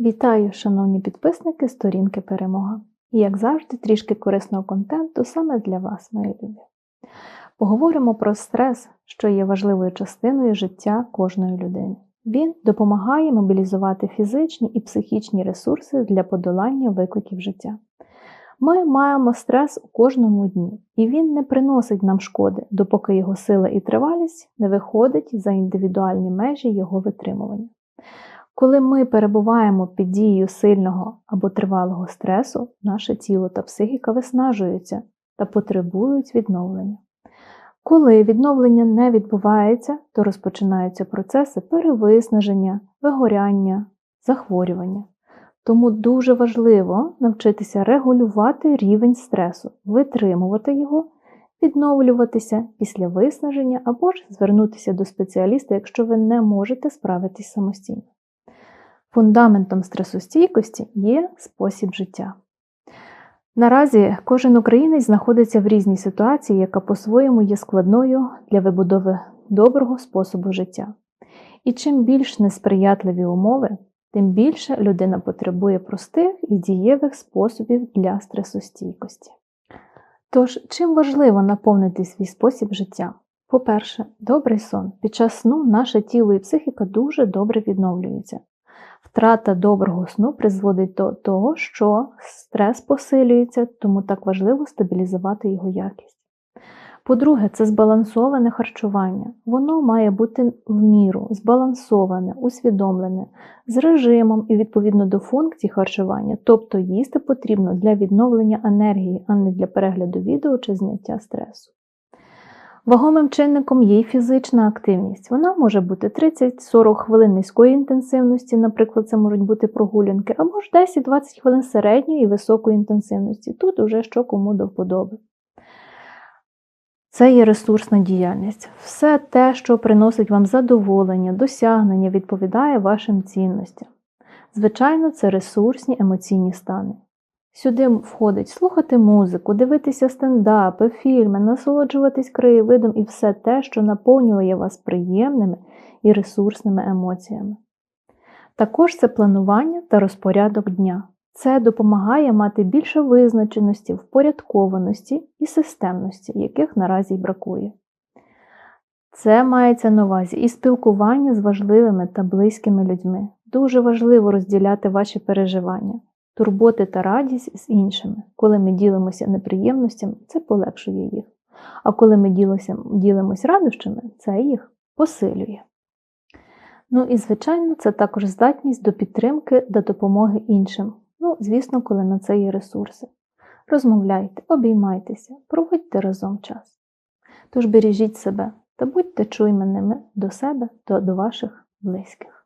Вітаю, шановні підписники сторінки Перемога. І, як завжди, трішки корисного контенту саме для вас, мої любі. Поговоримо про стрес, що є важливою частиною життя кожної людини. Він допомагає мобілізувати фізичні і психічні ресурси для подолання викликів життя. Ми маємо стрес у кожному дні, і він не приносить нам шкоди, допоки його сила і тривалість не виходить за індивідуальні межі його витримування. Коли ми перебуваємо під дією сильного або тривалого стресу, наше тіло та психіка виснажуються та потребують відновлення. Коли відновлення не відбувається, то розпочинаються процеси перевиснаження, вигоряння, захворювання. Тому дуже важливо навчитися регулювати рівень стресу, витримувати його, відновлюватися після виснаження або ж звернутися до спеціаліста, якщо ви не можете справитись самостійно. Фундаментом стресостійкості є спосіб життя. Наразі кожен українець знаходиться в різній ситуації, яка по-своєму є складною для вибудови доброго способу життя. І чим більш несприятливі умови, тим більше людина потребує простих і дієвих способів для стресостійкості. Тож, чим важливо наповнити свій спосіб життя? По-перше, добрий сон. Під час сну наше тіло і психіка дуже добре відновлюються. Втрата доброго сну призводить до того, що стрес посилюється, тому так важливо стабілізувати його якість. По-друге, це збалансоване харчування. Воно має бути в міру, збалансоване, усвідомлене, з режимом і відповідно до функцій харчування, тобто їсти потрібно для відновлення енергії, а не для перегляду відео чи зняття стресу. Вагомим чинником є й фізична активність. Вона може бути 30-40 хвилин низької інтенсивності, наприклад, це можуть бути прогулянки, або ж 10-20 хвилин середньої і високої інтенсивності. Тут уже що кому до вподоби. Це є ресурсна діяльність. Все те, що приносить вам задоволення, досягнення, відповідає вашим цінностям. Звичайно, це ресурсні емоційні стани. Сюди входить слухати музику, дивитися стендапи, фільми, насолоджуватись краєвидом і все те, що наповнює вас приємними і ресурсними емоціями. Також це планування та розпорядок дня. Це допомагає мати більше визначеності, впорядкованості і системності, яких наразі й бракує. Це мається на увазі і спілкування з важливими та близькими людьми. Дуже важливо розділяти ваші переживання турботи та радість з іншими. Коли ми ділимося неприємностями, це полегшує їх. А коли ми ділимося радощами, це їх посилює. Ну і, звичайно, це також здатність до підтримки та допомоги іншим. Ну, звісно, коли на це є ресурси. Розмовляйте, обіймайтеся, проводьте разом час. Тож бережіть себе та будьте чуйними до себе та до ваших близьких.